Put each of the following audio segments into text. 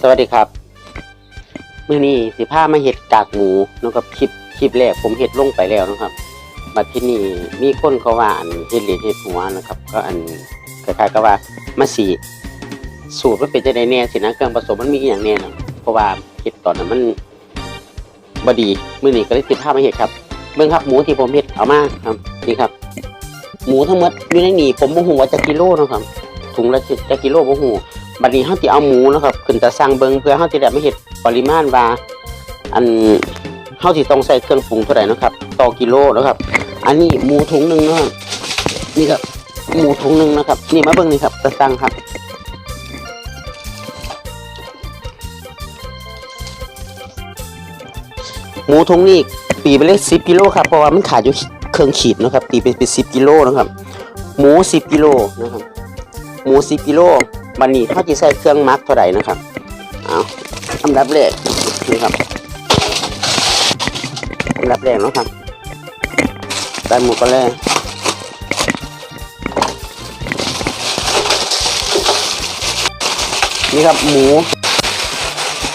สวัสดีครับเมื้อนี้สิพามาเฮ็ดกากหมูนะครับคลิปคลิปแรกผมเฮ็ดลงไปแล้วนะครับบัดที่นี่มีคนเขาว่าอันเฮ็ดเหรียญเฮ็ดหัวนะครับ ก็อันคล้ายๆกับว่ามาสีสูตรมันเป็นจังไดแน่สินะเครื่องผสมมันมีอย่างแน่นะเพราะว่าเฮ็ดตอนนั้นมันบดีเมื้อนี้ก็เลยสิพามาเฮ็ดครับเบิ่งครับหมูที่ผมเฮ็ดเอามาครับนี่ครับ หมูทั้งหมดอยู่ในนี้ผมบ่ฮู้ว่าจะกิโลนะครับถุงละจะกิโลบ่ฮู้ บัดนี้เฮาสิเอาหมูนะครับขึ้นตะสั่งเบิ่งเพื่อเฮาสิได้มาเฮ็ดปริมาณว่าอันเฮาสิต้องใส่เครื่องปรุงเท่าไหร่นะครับ ต่อกิโลนะครับ อันนี้หมูถุงหนึงนะครับนี่ครับหมูถุงหนึงนะครับ นี่มาเบิ่งนี่ครับตะสั่งครับหมูถุงนี้ตีไปเลย10กิโลครับเพราะว่ามันขาดอยู่เครื่องขีดนะครับตีไปเป็น10กิโลนะครับ หมู10กิโลนะครับ หมู10กิโล บันนี้เขาจะใส่เครื่องหมักเท่าไหร่นะครับเอาอันดับแรกนี่ครับอันดับแรกเนาะครับใส่หมูก็เลยนี่ครับหมู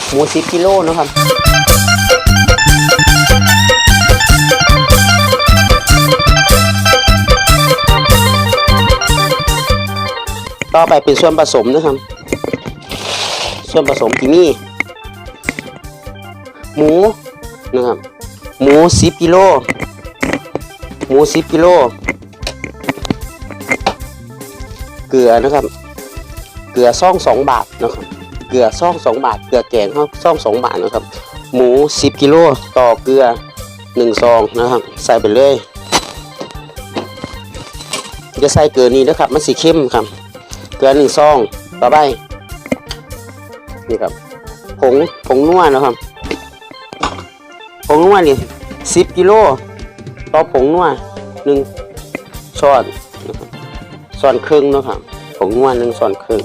หมูสิบกิโลเนาะครับ ต่อไปเป็นส่วนผสมนะครับ ส่วนผสมที่มีหมูนะครับหมูสิบกิโลหมูสิบกิโลเกลือนะครับ เกลือซ่องสองบาทนะครับ เกลือซ่องสองบาท เกลือแกงเขาซ่องสองบาทนะครับ หมูสิบกิโลต่อเกลือหนึ่งซองนะครับ ใส่ไปเลยจะใส่เกลือนี้นะครับ มันสีเข้มครับ เกลือหนึ่งซองต่อไปนี่ครับผงผงนัวนะครับผงนัวนี่สิบกิโลต่อผงนัวหนึ่งช้อนนะครับช้อนครึ่งนะครับผงนัวหนึ่งช้อนครึ่ง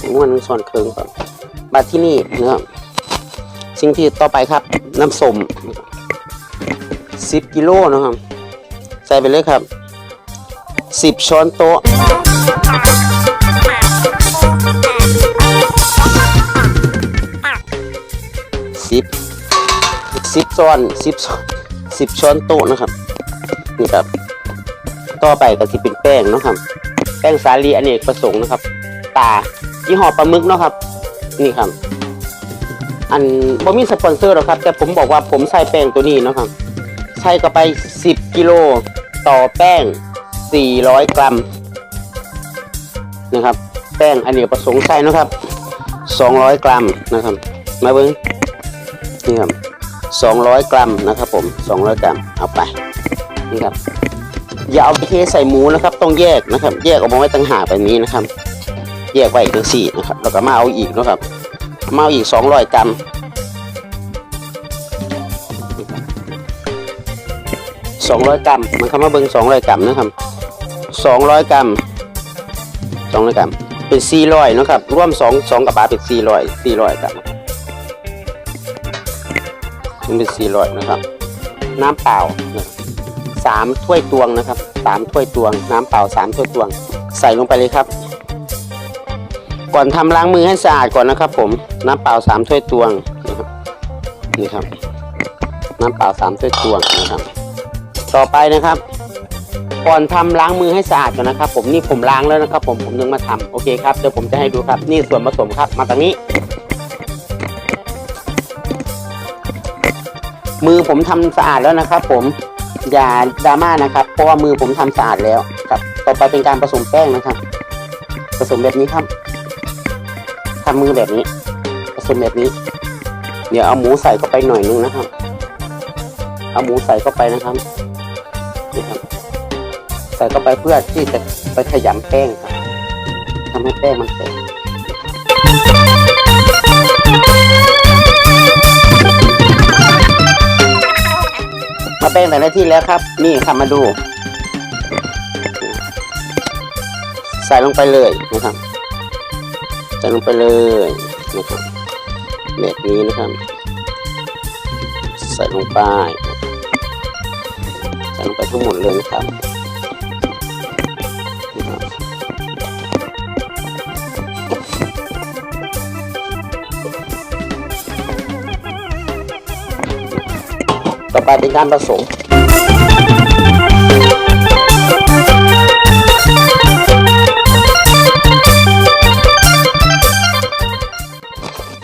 ผงนัวหนึ่งช้อนครึ่งครับมาที่นี่นะครับสิ่งที่ต่อไปครับ น้ำส้มสิบกิโลนะครับ ใส่ไปเลยครับ สิบช้อนโต๊ะสิบสิบช้อนสิบสิบช้อนโต๊ะนะครับ นี่ครับ ต่อไปก็จะเป็นแป้งนะครับ แป้งสาลีอเนกประสงค์นะครับ ตายี่ห้อปลาหมึกนะครับ นี่ครับ อันบ่มีสปอนเซอร์หรอกครับ แต่ผมบอกว่าผมใส่แป้งตัวนี้นะครับ ใส่เข้าไป 10 กิโลต่อแป้ง 400 กรัมนะครับ แป้งอันนี้ประสงค์ใส่นะครับ 200 กรัมนะครับ มาเบิ้งนี่ครับ200 กรัมนะครับผม 200 กรัมเอาไปนี่ครับอย่าเอาไปเทใส่หมูนะครับ ต้องแยกนะครับ แยกออกมาไว้ต่างหากแบบนี้นะครับ แยกไว้อีกทั้งสี่นะครับแล้วก็มาเอาอีกนะครับ มาเอาอีก 200 กรัมสองร้อยกรัมมันคำว่าเบิ้งสองร้อยกรัมนะครับ สองร้อยกรัมสองร้อยกรัม เป็นสี่ร้อยนะครับร่วมสองสองกับบาเป็นสี่ร้อยสี่ร้อยกรัมเป็นสี่ร้อยนะครับ น้ำเปล่าสามถ้วยตวงนะครับสามถ้วยตวง น้ำเปล่าสามถ้วยตวง ใส่ลงไปเลยครับ ก่อนทำล้างมือให้สะอาดก่อนนะครับ ผมน้ำเปล่าสามถ้วยตวงนะครับนี่ครับ น้ำเปล่าสามถ้วยตวงนะครับ ต่อไปนะครับ ก่อนทำล้างมือให้สะอาดก่อนนะครับ ผมนี่ผมล้างแล้วนะครับ ผมผมยังมาทำโอเคครับเดี๋ยวผมจะให้ดูครับนี่ส่วนผสมครับ มาตรงนี้ มือผมทำสะอาดแล้วนะครับ ผมอย่าดราม่านะครับ เพราะว่ามือผมทำสะอาดแล้วครับ ต่อไปเป็นการผสมแป้งนะครับ ผสมแบบนี้ครับทำมือแบบนี้ ผสมแบบนี้ เดี๋ยวเอาหมูใส่เข้าไปหน่อยนึงนะครับ เอาหมูใส่เข้าไปนะครับนี่ครับ ส่เข้าไปเพื่อที่จะไปขยำแป้งครับทำให้แป้งมันแตกมาแป้งแต่ละที่แล้วครับ นี่ครับมาดู ใส่ลงไปเลยนะครับ ใส่ลงไปเลยนะครับแบบนี้นะครับ ใส่ลงไปใส่ลงไปทั้งหมดเลยนะครับ ไปเป็นการผสม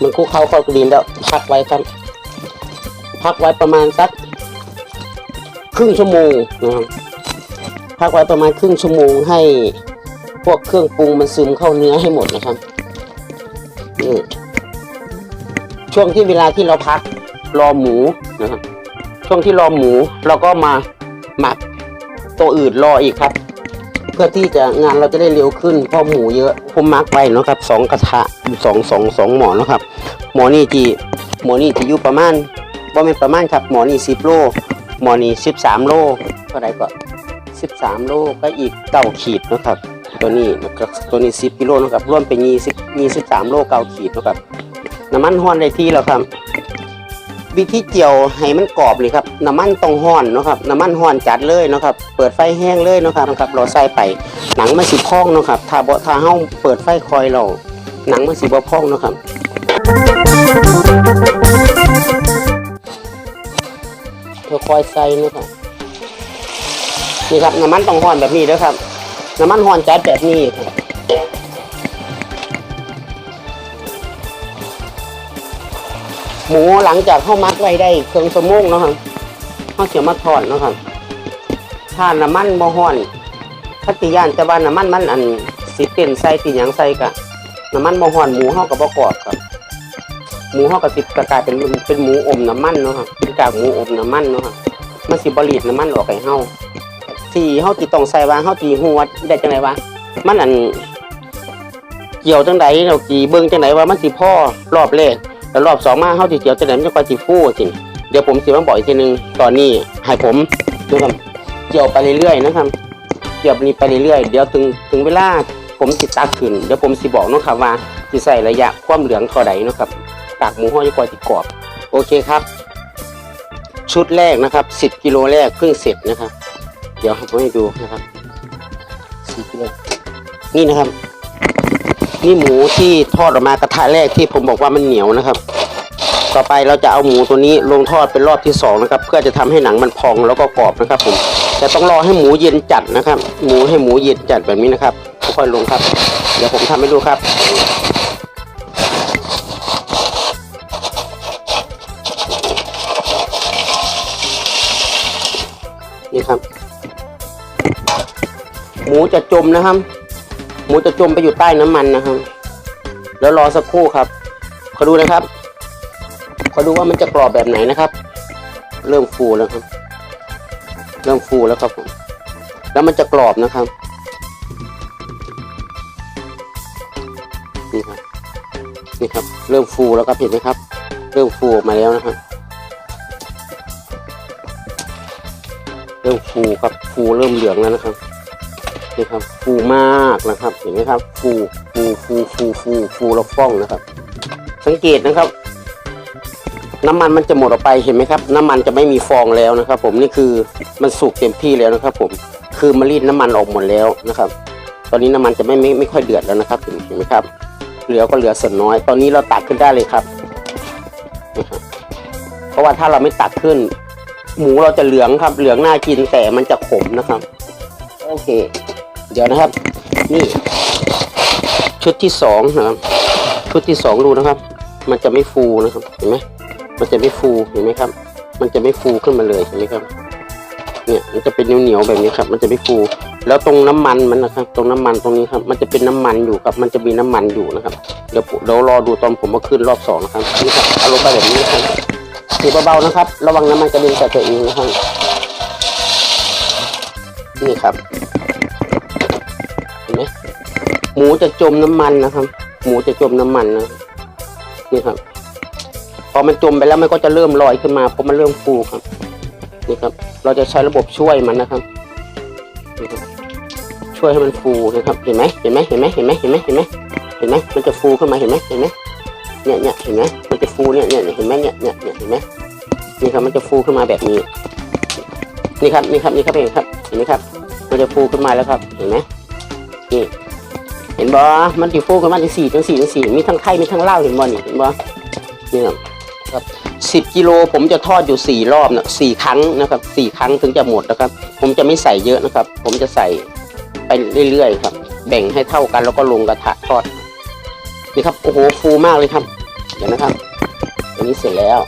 มันคลุกเข้าเข้ากดินแล้วพักไว้ครับ พักไว้ประมาณสักครึ่งชั่วโมงนะครับพักไว้ประมาณครึ่งชั่วโมงให้พวกเครื่องปรุงมันซึมเข้าเนื้อให้หมดนะครับนี่ช่วงที่เวลาที่เราพักรอหมูนะครับ ช่วงที่รอหมูเราก็มาหมักตัวอื่นรออีกครับ เพื่อที่จะงานเราจะได้เร็วขึ้นเพราะหมูเยอะผมมักไปเนาะครับสองกระทะสองสองสองหมอนะครับ หมอนี่จีหมอนี่จะอยู่ประมาณว่าเป็นประมาณครับหมอนี่สิบโลหมอนี่สิบสามโลเท่าไร่ก็สิบสามโลก็อีกเก้าขีดนะครับ ตัวนี้นะครับตัวนี้สิบกิโลนะครับร่วมเป็นยี่สิบยี่สิบสามโลเก้าขีดนะครับน้ำมันห้อนได้ที่แล้วครับ วิธีเจียวให้มันกรอบเลยครับน้ำมันต้องห้อนเนาะครับน้ำมันห้อนจัดเลยเนาะครับเปิดไฟแห้งเลยเนาะครับนะครับเราใส่ไปหนังมันสิพองเนาะครับถ้าบ่ถ้าเฮาเปิดไฟคอยเราหนังมันสิบ่พองเนาะครับค่อคอยใส่เนาะครับนี่ครับน้ำมันต้องห้อนแบบนี้เด้อครับน้ำมันห้อนจัดแบบนี้ครับ หมูหลังจากเข้ามัดไว้ได้เครื่องสมงเนาะครับเข้าเสียมาทอดเนาะครับถ้านน้ำมันบ่ห้อนพัติยานแต่ว่าน้ำมันมันอันสิเต้นใส่ติหยังใส่กะน้ำมันบ่ห้อนหมูเฮากับบ่กรอบครับหมูเฮากับสิกลายเป็นเป็นหมูอมน้ำมันเนาะครับเป็นกากหมูอมน้ำมันเนาะครับมันสิบรีดน้ำมันออกให้เฮาที่เฮาติต้องใส่ว่าเฮาตีหัวได้จังไดวะมันอันเกี่ยวจังไดเรากี่เบิ่งจังไดว่ามันสิพ่อรอบแรก แล้วรอบสองมาเฮาสิเกี่ยวจังไดมันจะค่อยสิฟูสิเดี๋ยวผมสิมาบอกอีกทีหนึงตอนนี้ให้ผมนะครับเกี่ยวไปเรื่อยๆนะครับเกี่ยวนี้ไปเรื่อยๆเดี๋ยวถึงถึงเวลาผมสิตักขึ้นเดี๋ยวผมสิบอกนะครับว่าสิใส่ระยะความเหลืองเท่าใดเนะครับกากหมูห้อยจะค่อยสิกรอบโอเคครับ ชุดแรกนะครับ 10กิโลแรกเพิ่งเสร็จนะครับ เดี๋ยวผมให้ดูนะครับสีกิโลนี่นะครับ นี่หมูที่ทอดออกมากระทะแรกที่ผมบอกว่ามันเหนียวนะครับ ต่อไปเราจะเอาหมูตัวนี้ลงทอดเป็นรอบที่สองนะครับเพื่อจะทำให้หนังมันพองแล้วก็กรอบนะครับผมแต่ต้องรอให้หมูเย็นจัดนะครับ หมูให้หมูเย็นจัดแบบนี้นะครับค่อยๆลงครับ เดี๋ยวผมทำให้ดูครับนี่ครับ หมูจะจมนะครับ หมูจะจมไปอยู่ใต้น้ำมันนะครับ แล้วรอสักครู่ครับขอดูนะครับขอดูว่ามันจะกรอบแบบไหนนะครับ เริ่มฟูแล้วครับ เริ่มฟูแล้วครับผมแล้วมันจะกรอบนะครับนี่ครับนี่ครับ เริ่มฟูแล้วครับเห็นไหมครับ เริ่มฟูออกมาแล้วนะครับเริ่มฟูครับฟูเริ่มเหลืองแล้วนะครับ นี่ครับฟูมากนะครับ เห็นไหมครับฟูฟูฟูฟูฟูฟูแล้วฟ่องนะครับ สังเกตนะครับ น้ำมันมันจะหมดออกไปเห็นไหมครับ น้ำมันจะไม่มีฟองแล้วนะครับ ผมนี่คือมันสุกเต็มที่แล้วนะครับ ผมคือมันรีดน้ำมันออกหมดแล้วนะครับ ตอนนี้น้ำมันจะไม่ไม่ไม่ค่อยเดือดแล้วนะครับเห็นไหมครับ เหลือก็เหลือส่วนน้อย ตอนนี้เราตักขึ้นได้เลยครับนะครับเพราะว่าถ้าเราไม่ตักขึ้น หมูเราจะเหลืองครับ เหลืองน่ากินแต่มันจะขมนะครับ โอเค เดี๋ยวนะครับ นี่ ชุดที่สองนะครับ ชุดที่สองดูนะครับ มันจะไม่ฟูนะครับ เห็นไหมมันจะไม่ฟูเห็นไหมครับ มันจะไม่ฟูขึ้นมาเลยเห็นไหมครับ เนี่ยมันจะเป็นเหนียวๆแบบนี้ครับ มันจะไม่ฟู แล้วตรงน้ำมันมันนะครับ ตรงน้ำมันตรงนี้ครับ มันจะเป็นน้ำมันอยู่ครับ มันจะมีน้ำมันอยู่นะครับ เดี๋ยวเดี๋ยวรอดูตอนผมมาขึ้นรอบสองนะครับนี่ครับเอาลงไปแบบนี้ครับถือเบาๆนะครับ ระวังน้ำมันกระเด็นใส่ตัวเองนะครับนี่ครับ นไหมูจะจมน้ำมันนะครับ หมูจะจมน้ำมันนะนี่ครับ พอมันจมไปแล้วมันก็จะเริ่มลอยขึ้นมาเพราะมันเริ่มฟูครับ นี่ครับ เราจะใช้ระบบช่วยมันนะครับ ช่วยให้มันฟูนะครับ เห็นไหมเห็นไหมเห็นไหมเห็นไหมเห็นไหมเห็นไหมเห็นไหมมันจะฟูขึ้นมาเห็นไหมเห็นไหมเนี่ยเนี่ยเห็นไหมมันจะฟูเนี่ยเนี่ยเห็นไหมเนี่ยเนี่ยเห็นไหมนี่ครับมันจะฟูขึ้นมาแบบนี้ นี่ครับนี่ครับนี่ครับเห็นครับเห็นไหมครับ มันจะฟูขึ้นมาแล้วครับ เห็นไหม นี่เห็นบ่ มันจะฟูขึ้นมาจังสี่จังสี่จังสี่มีทั้งไข่มีทั้งเหล้าเห็นบ่นี่เห็นบ่นี่ครับครับสิบกิโลผมจะทอดอยู่สี่รอบนะสี่ครั้งนะครับสี่ครั้งถึงจะหมดนะครับ ผมจะไม่ใส่เยอะนะครับ ผมจะใส่ไปเรื่อยๆครับ แบ่งให้เท่ากันแล้วก็ลงกระทะทอด นี่ครับโอ้โหฟูมากเลยครับ เดี๋ยวนะครับตัวนี้เสร็จแล้ว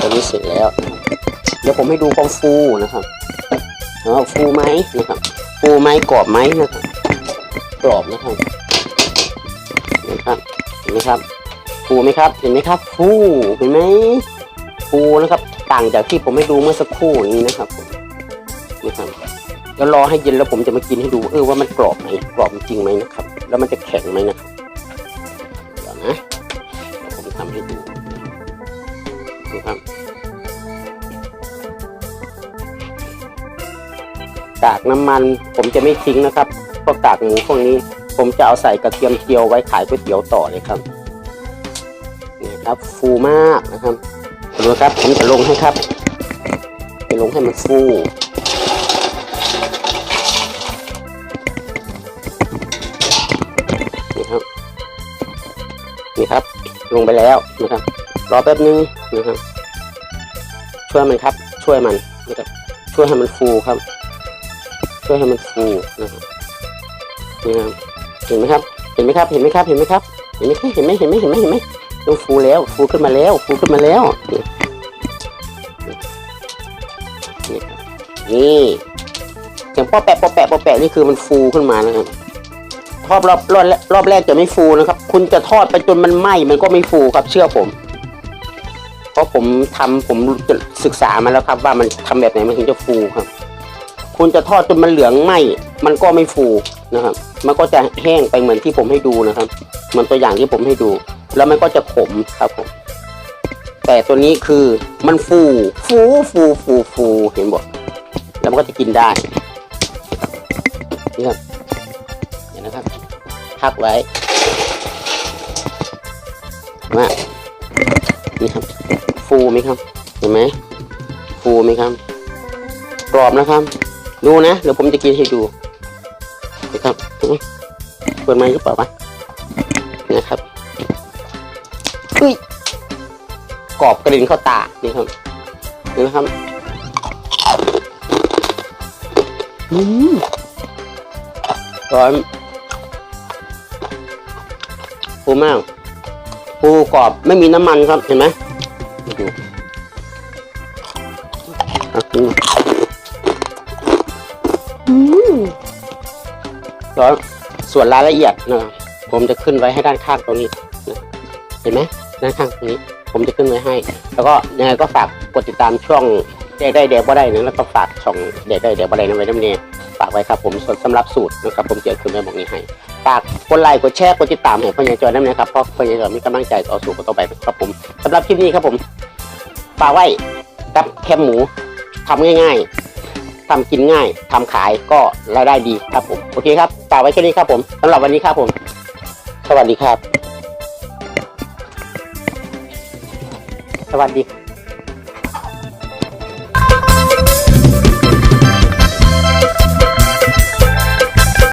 ตัวนี้เสร็จแล้ว เดี๋ยวผมให้ดูความฟูนะครับอ๋อฟูไหมนะครับ ฟูไหมกรอบไหมนะครับกรอบนะครับนะครับเห็นไหมครับฟูไหมครับเห็นไหมครับฟูเห็นไหมฟูนะครับ ต่างจากที่ผมให้ดูเมื่อสักครู่นี้นะครับผมนะครับแล้วรอให้เย็นแล้วผมจะมากินให้ดู เออว่ามันกรอบไหมกรอบจริงไหมนะครับ แล้วมันจะแข็งไหมนะครับ น้ำมัน ผมจะไม่ทิ้งนะครับพราะกากหมูพวกนี้ ผมจะเอาใส่กระเทียมเจียวไว้ขายก๋วยเตี๋ยวต่อเลยครับนี่ครับฟูมากนะครับดูครับผมจะลงให้ครับจะลงให้มันฟูนี่ครับนี่ครับ ลงไปแล้วนะครับ รอแป๊บนึงนะครับ ช่วยมันครับ ช่วยมันนะครับช่วยให้มันฟูครับ ช่วยให้มันฟูนะครับนี่ครับเห็นไหมครับ เห็นไหมครับ เห็นไหมครับ เห็นไหมครับ เห็นไหมเห็นไหมเห็นไหมเห็นไหมเห็นไหมฟูแล้ว ฟูขึ้นมาแล้ว ฟูขึ้นมาแล้ว นี่เสียงป้อแปะป้อแปะป้อแปะนี่คือมันฟูขึ้นมานะครับทอดรอบรอบรอบแรกจะไม่ฟูนะครับ คุณจะทอดไปจนมันไหม้มันก็ไม่ฟูครับเชื่อผม เพราะผมทำผมศึกษามาแล้วครับว่ามันทำแบบไหนมันถึงจะฟูครับ คุณจะทอดจนมันเหลืองไหมมันก็ไม่ฟูนะครับ มันก็จะแห้งไปเหมือนที่ผมให้ดูนะครับเหมือนตัวอย่างที่ผมให้ดู แล้วมันก็จะขมครับผมแต่ตัวนี้คือมันฟูฟูฟูฟูฟูเห็นบอกแล้วมันก็จะกินได้นี่ครับเห็นนะครับพักไว้มานี่ครับ ฟูไหมครับ เห็นไหมฟูไหมครับกรอบนะครับ ดูนะเดี๋ยวผมจะกินให้ดูนะครับเปิดไมค์หรือเปล่าวะนะครับเฮ้ยกรอบกระดิ่งเข้าตานี่ครับนี่นะครับอืมร้อนฟูมากฟูกรอบไม่มีน้ำมันครับเห็นไหมดูอะ ร้อนส่วนรายละเอียดนะครับผมจะขึ้นไว้ให้ด้านข้างตรงนี้นะเห็นไหมด้านข้างตรงนี้ ผมจะขึ้นไว้ให้ แล้วก็ยังไงก็ฝากกดติดตามช่องแดกได้แดกบ่ได้นะแล้วก็ฝากช่องแดกได้แดกบ่ได้นะไว้น้ำเนยฝากไว้ครับผมส่วนสำหรับสูตรนะครับผมจะขึ้นไว้บอกนี้ให้ฝากกดไลค์กดแชร์กดติดตามให้พ่อใหญ่จอยน้ำเนยครับเพราะพ่อใหญ่จอยมีกำลังใจต่อสู่กันต่อไปครับผมสำหรับคลิปนี้ครับผมฝากไว้กับแคมหมูทำง่าย ๆ ทำกินง่ายทำขายก็รายได้ดีครับผมโอเคครับฝากไว้แค่นี้ครับผมสำหรับวันนี้ครับผม สวัสดีครับ สวัสดี